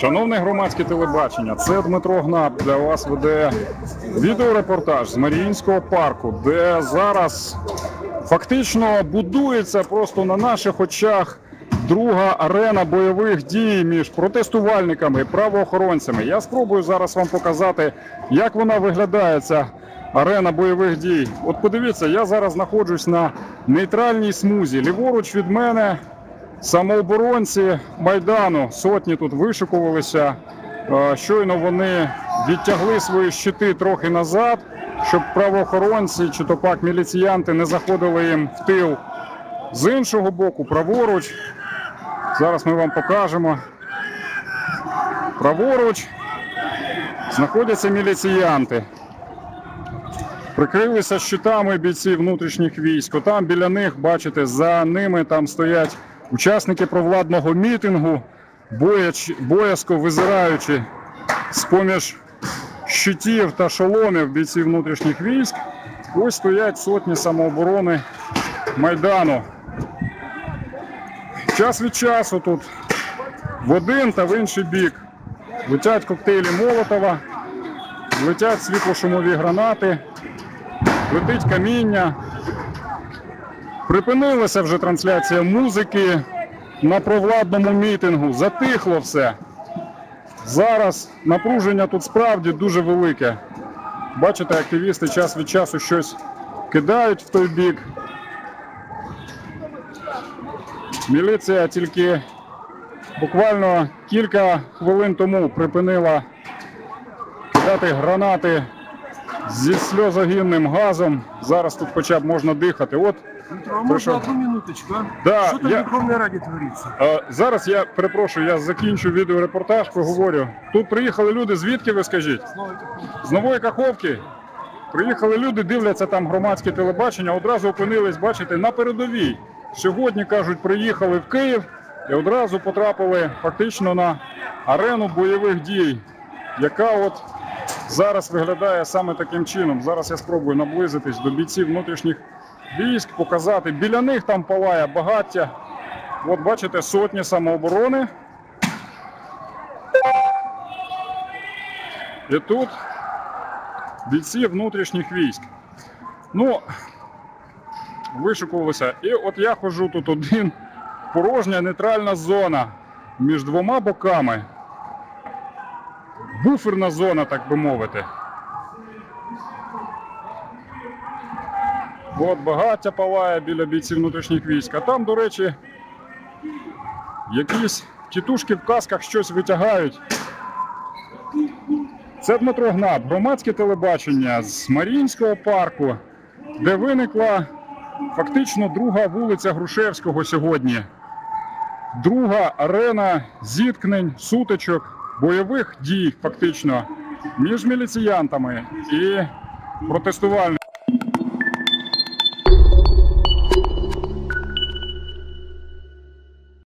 Шановне громадське телебачення, це Дмитро Гнап для вас веде відеорепортаж з Маріїнського парку, де зараз фактично будується просто на наших очах друга арена бойових дій між протестувальниками і правоохоронцями. Я спробую зараз вам показати, як вона виглядає ця арена бойових дій. От подивіться, я зараз знаходжусь на нейтральній смузі. Ліворуч від мене Самооборонці Майдану сотні тут вишикувалися. Е, Щойно вони відтягли свої щити трохи назад, щоб правоохоронці чи то пак міліціянти не заходили їм в тил. З іншого боку, праворуч. Зараз ми вам покажемо. Праворуч знаходяться міліціянти. Прикрилися щитами бійці внутрішніх військ. Там біля них, бачите, за ними там стоять учасники провладного мітингу, боязко визираючи з-поміж щитів та шоломів бійців внутрішніх військ. Ось стоять сотні самооборони Майдану. Час від часу тут в один та в інший бік летять коктейлі Молотова, летять світлошумові гранати, летить каміння. Припинилася вже трансляція музики на провладному мітингу. Затихло все. Зараз напруження тут справді дуже велике. Бачите, активісти час від часу щось кидають в той бік. Міліція тільки буквально кілька хвилин тому припинила кидати гранати зі сльозогінним газом. Зараз тут хоча б можна дихати. От Дмитро, а можно одну минуточку, а? Да, Что там я- в Верховной Раде творится? Е, Зараз я перепрошую, я закінчу відеорепортаж, поговорю. Тут приїхали люди. Звідки ви скажіть? З нової Каховки. Приїхали люди, дивляться там громадське телебачення, одразу опинились, бачите, на передовій. Сьогодні кажуть, приїхали в Київ і одразу потрапили фактично на арену бойових дій, яка от зараз виглядає саме таким чином. Зараз я спробую наблизитись до бійців внутрішніх військ, показати. Біля них там палає багаття. От бачите, сотні самооборони. І тут бійці внутрішніх військ. Ну, вишикувалися. І от я ходжу тут один, порожня нейтральна зона між двома боками. Буферна зона, так би мовити. От багаття палає біля бійців внутрішніх військ. А там, до речі, якісь тітушки в касках щось витягають. Це Дмитро Гнат, громадське телебачення з Маріїнського парку, де виникла фактично друга вулиця Грушевського сьогодні. Друга арена зіткнень, сутичок, бойових дій, фактично, між міліціянтами і протестувальниками.